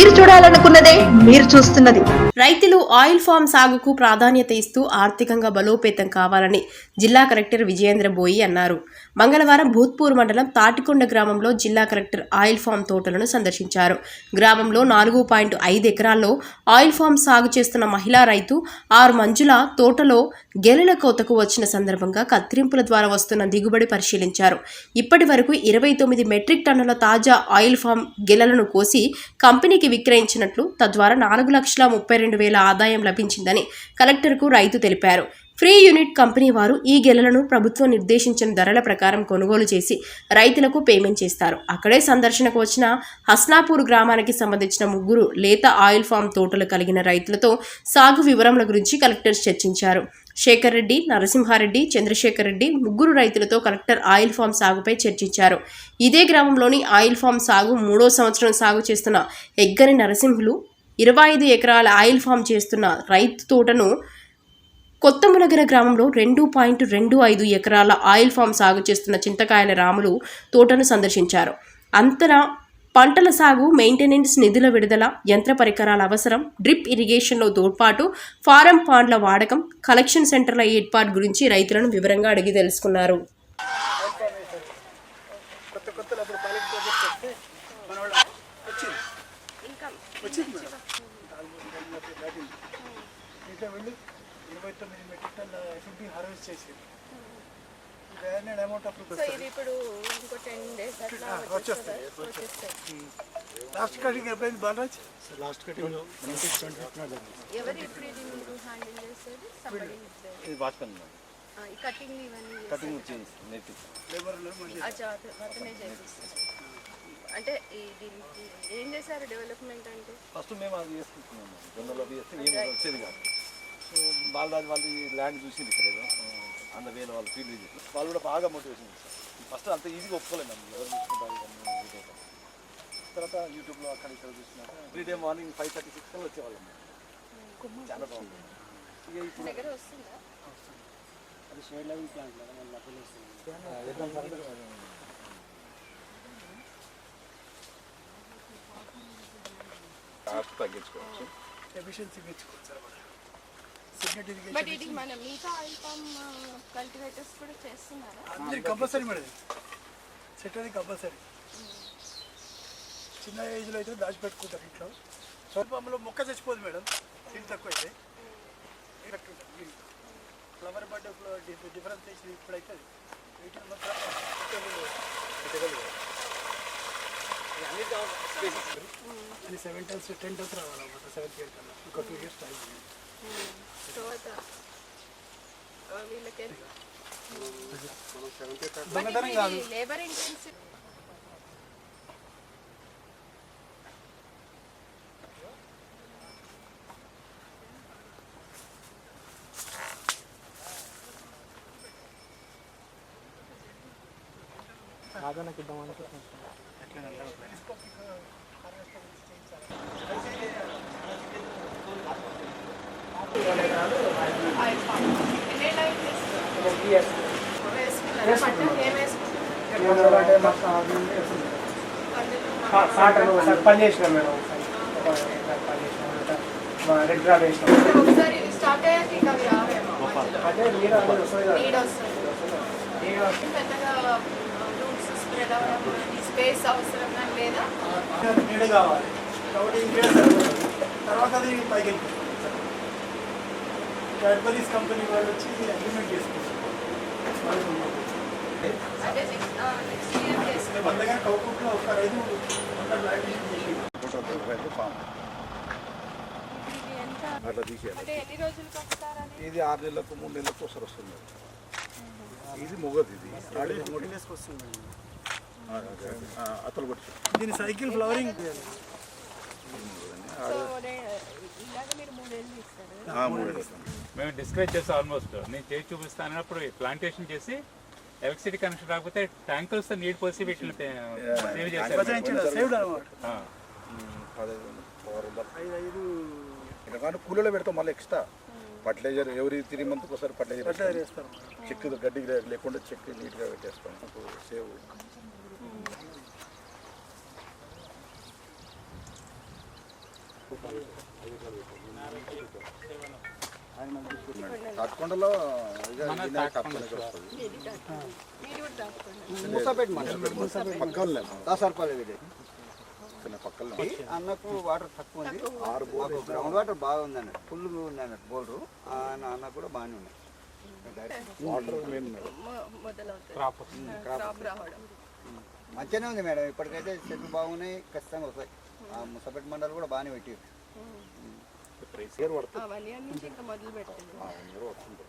మీరు చూడాలనుకున్నదే మీరు చూస్తున్నది. రైతులు ఆయిల్ ఫామ్ సాగుకు ప్రాధాన్యత ఇస్తూ ఆర్థికంగా బలోపేతం కావాలని జిల్లా కలెక్టర్ విజయేంద్ర బోయి అన్నారు. మంగళవారం భూత్పూర్ మండలం తాటికొండ గ్రామంలో జిల్లా కలెక్టర్ ఆయిల్ ఫామ్ తోటలను సందర్శించారు. గ్రామంలో నాలుగు పాయింట్ ఐదు ఎకరాల్లో ఆయిల్ ఫామ్ సాగు చేస్తున్న మహిళా రైతు ఆరు మంజుల తోటలో గెలల కోతకు వచ్చిన సందర్భంగా కత్తిరింపుల ద్వారా వస్తున్న దిగుబడి పరిశీలించారు. ఇప్పటి వరకు ఇరవై తొమ్మిది మెట్రిక్ టన్నుల తాజా ఆయిల్ ఫామ్ గెలలను కోసి కంపెనీకి విక్రయించినట్లు తద్వారా నాలుగు లక్షల ముప్పై రెండు వేల ఆదాయం లభించిందని కలెక్టర్కు రైతు తెలిపారు. ఫ్రీ యూనిట్ కంపెనీ వారు ఈ గెలలను ప్రభుత్వం నిర్దేశించిన ధరల ప్రకారం కొనుగోలు చేసి రైతులకు పేమెంట్ చేస్తారు. అక్కడే సందర్శనకు వచ్చిన హస్నాపూర్ గ్రామానికి సంబంధించిన ముగ్గురు లేత ఆయిల్ ఫామ్ తోటలు కలిగిన రైతులతో సాగు వివరముల గురించి కలెక్టర్ చర్చించారు. శేఖర్ రెడ్డి నరసింహారెడ్డి చంద్రశేఖర్ రెడ్డి ముగ్గురు రైతులతో కలెక్టర్ ఆయిల్ ఫామ్ సాగుపై చర్చించారు. ఇదే గ్రామంలోని ఆయిల్ ఫామ్ సాగు మూడో సంవత్సరం సాగు చేస్తున్న ఎగ్గని నరసింహులు ఇరవై ఐదు ఎకరాల ఆయిల్ ఫామ్ చేస్తున్న రైతు తోటను కొత్తములగర గ్రామంలో రెండు పాయింట్ రెండు ఐదు ఎకరాల ఆయిల్ ఫామ్ సాగు చేస్తున్న చింతకాయల రాములు తోటను సందర్శించారు. అంతర పంటల సాగు మెయింటెనెన్స్ నిధుల విడుదల యంత్ర పరికరాల అవసరం డ్రిప్ ఇరిగేషన్లో తోడ్పాటు ఫారం పాండ్ల వాడకం కలెక్షన్ సెంటర్ల ఏర్పాటు గురించి రైతులను వివరంగా అడిగి తెలుసుకున్నారు. ఇరవై తొమ్మిది మెట్రిక్ టన్ ఎఫ్ఎంపీ హార్వెస్ట్ చేసేది. సో ఇది ఇప్పుడు ఇంకో టెన్ డేస్ అట్లా వచ్చేస్తాయి వచ్చేస్తాయి లాస్ట్ కటింగ్ ఎప్పుడైంది బాలరాజ్ లాస్ట్ కటింగ్ ఎవరు ఇప్పుడు ఇది మీరు హ్యాండిల్ చేసేది? సంబడి ఇది వాచ్మెన్ ఈ కటింగ్ ఇవన్నీ అచ్చా అతనే అంటే దీనికి ఏం చేశారు డెవలప్మెంట్ అంటే? ఫస్ట్ మేము అది చేసుకుంటున్నాము జొన్నలో అవి చేస్తే ఏం వచ్చేది కాదు. సో బాలరాజు వాళ్ళు ల్యాండ్ చూసింది ఇక్కడ ఏదో. అంద వేల వాళ్ళు చేసి వాళ్ళు కూడా బాగా మోటివేషన్ చేస్తారు. ఫస్ట్ అంత ఈజీగా ఒప్పుకోలేము మనం. ఎవరు చూసుకుంటారు. తర్వాత యూట్యూబ్లో అక్కడ ఇక్కడ చూసినాక every day morning five thirty six కల్లా వచ్చేవాళ్ళం చాలా బాగుంది. ఇక ఇప్పుడు అది షేడ్ లెవెల్ ప్లాంట్ కదా మళ్ళీ తగ్గించుకోవచ్చు. ఎఫిషియన్సీ పెంచుకోవచ్చు బట్ ఇరిగేషన్ ఇది మన మిగతా ఆయిల్ పామ్ కల్టివేటర్స్ కూడా చేస్తున్నారా? అందరికి కంపల్సరీ మేడం సెట్ అది కంపల్సరీ చిన్న ఏజ్లో అయితే దాచిపెట్టుకుంటారు ఇంట్లో. స్వల్పంలో మొక్క చచ్చిపోదు మేడం. నీళ్ళు తక్కువ అయితే ఫ్లవర్ బర్డ్ డిఫరెన్సియేషన్ ఇప్పుడైతే వీటిని మాత్రం సెవెన్ టన్స్ టెన్ టన్స్ రావాలన్నమాట. సెవెంత్ ఇయర్ కన్నా ఒక టూ ఇయర్స్ టైం దొంగతనం కాదు. లేబర్ ఇంటెన్సివ్ ఆయిల్ పామ్ ఎన్ని లైన్ పని చేసినాం మేడం పని చేసినాం రెడ్ డ్రా వేసినాం అదే స్పేస్ అవసరం లేదా నీడ కావాలి కాబట్టి తర్వాత అది పైకి క్యాడ్బరీస్ కంపెనీ వాళ్ళు వచ్చి అగ్రిమెంట్ చేసుకుంటారు. వందగా కౌకుట్లో ఒక రైతు వంద ప్లాంటేషన్ చేసి ఫామ్ ఇది అట్లా తీసేయాలి ఆరు నెలలకు మూడు నెలలకు ఒకసారి వస్తుంది. ఇది మొగది ఇది. వస్తుంది. అతలు కొట్టి దీని సైకిల్ ఫ్లవరింగ్ మూడేళ్ళు ఇస్తారు మూడు నెలలు వస్తుంది మేము డిస్కస్ చేస్తాం ఆల్మోస్ట్ నేను చేసి చూపిస్తాను అన్నప్పుడు ప్లాంటేషన్ చేసి ఎలక్ట్రిసిటీ కనెక్షన్ రాకపోతే ట్యాంకర్స్ నీళ్ళు పోసి వీటిని సేవ్ చేశారు. కానీ కూలీలో పెడతాం మళ్ళీ ఎక్స్ట్రా ఫర్టిలైజర్ ఎవరి త్రీ మంత్కి ఒకసారి ఫర్టిలైజర్ చెక్ గడ్డి లేకుండా చెక్ నీట్గా పెట్టేస్తాం. సేవ్. కట్కొండలో ఇదే ఇదే కట్టుకోనికి వస్తుంది. మీరు కూడా దాచుకోండి మూసపేట మండలం. పక్కనే దాసర్పల్లి విలేజ్ చిన్న పక్కనే అన్నకు వాటర్ తక్కువ ఉంది. మాకు గ్రౌండ్ వాటర్ బాగా ఉంది అన్నట్టు ఫుల్ ఉంది అన్నట్టు బోర్డు. ఆయన అన్న కూడా బాగానే ఉన్నాయి. మొదలవుతుంది క్రాప్ రావడం. మంచిగానే ఉంది మేడం. ఇప్పటికైతే చెట్లు బాగున్నాయి. ఖచ్చితంగా వస్తాయి. ఆ ముసపేట మండలం కూడా బాగానే పెట్టి ఇయర్ పడుతుంది వన్ ఇయర్ నుంచి ఇంకా మొదలు పెట్టండి. ఇయర్ వస్తుంది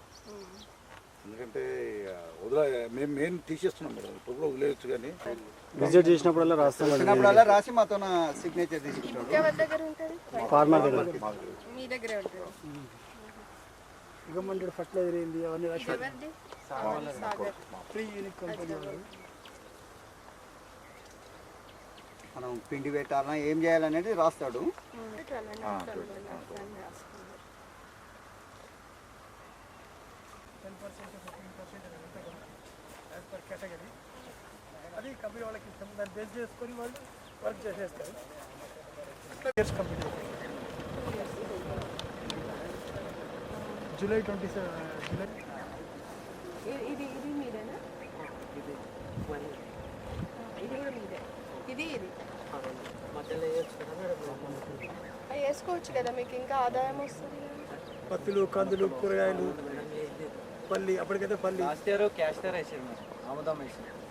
ఎందుకంటే వదిలే మేము మెయిన్ తీసేస్తున్నాం మేడం ఇప్పుడు కూడా వదిలేయచ్చు కానీ. విజిట్ చేసినప్పుడల్లా రాస్తాం చిన్నప్పుడల్లా రాసి మాతో సిగ్నేచర్ తీసుకుంటాడు ఎవరి దగ్గర ఉంటుంది? ఫార్మర్ దగ్గర. మీ దగ్గరే ఉంటుంది. రికమెండెడ్ ఫర్టిలైజర్ ఏంది అవన్నీ రాసి ఫ్రీ యూనిక్ కంపెనీ వాళ్ళు మనం పిండి పెట్టాలన్నా ఏం చేయాలనేది రాస్తాడు. Ten percent fifteen percent as per category అది కంపెనీ వాళ్ళకి ఇస్తాం దాన్ని బేస్ చేసుకొని వాళ్ళు వర్క్ చేసేస్తారు. Years company July twenty seven July ఇది ఇది ఇది మీదేనా ఇది కూడా మీదే. ఇది ఇది. అవి వేసుకోవచ్చు కదా మీకు ఇంకా ఆదాయం వస్తుంది. పత్తులు కందులు కూరగాయలు పల్లి అప్పటికైతే పల్లి.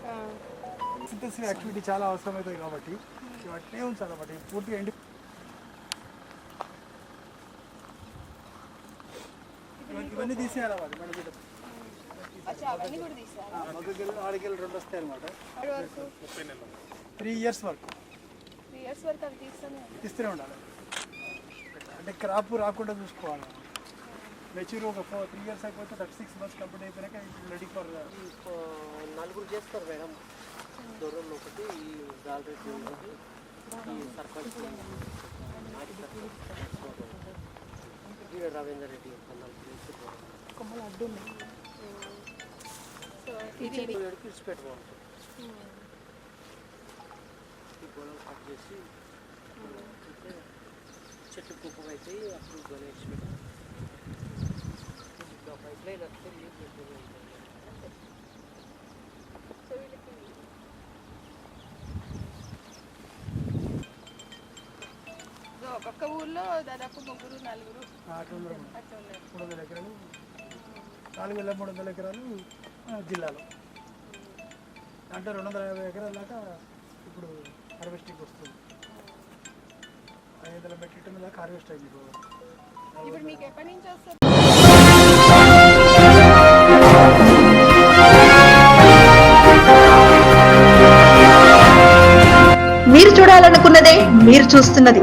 ఆ. సింథసిస్ యాక్టివిటీ చాలా అవసరమవుతుంది కాబట్టి వాటినే ఉంచాలి కాబట్టి పూర్తిగా ఎండి ఇవన్నీ- తీసేయాలి మరి? మన ఆడికెళ్ళి రెండు వస్తాయి అనమాట అప్పటి వరకు త్రీ ఇయర్స్ వరకు. త్రీ ఇయర్స్ వరకు అవి తీస్తానే తీస్తూనే ఉండాలి. అంటే క్రాప్ రాకుండా చూసుకోవాలి. మెచ్యూర్ ఒక ఫోర్ త్రీ ఇయర్స్ అయిపోతే థర్టీ సిక్స్ మంత్స్ కంప్లీట్ అయిపోయాక రెడీ ఫర్ నలుగురు చేస్తారు మేడం. దూరంలో ఒకటి ఈ గాలరెడ్డి ఒకటి సర్పంచ్ రవీందర్ రెడ్డి సో ఇది ఇది పిలిచి పెట్టుకోవాలి. ఈ కట్ చేసి అయితే చెట్టు కుప్ప అయితే అప్పుడు గణేష్ పెట్టి పైప్ లైన్ వస్తే నీళ్ళు పెట్టుకుని ఒక్కొక్క ఊర్లో దాదాపు ముగ్గురు నలుగురు మూడు వందల ఎకరాలు నాలుగు వేల మూడు వందల ఎకరాలు జిల్లాలో అంటే రెండు వందల యాభై ఎకరాల దాకా ఇప్పుడు హార్వెస్టింగ్ వస్తుంది. ఐదు వందల మెట్రిక్ టన్నుల దాకా హార్వెస్ట్ అయింది ఇప్పుడు. ఇప్పుడు మీకు ఎప్పటి నుంచి వస్తుంది? మీరు చూడాలనుకున్నదే మీరు చూస్తున్నది.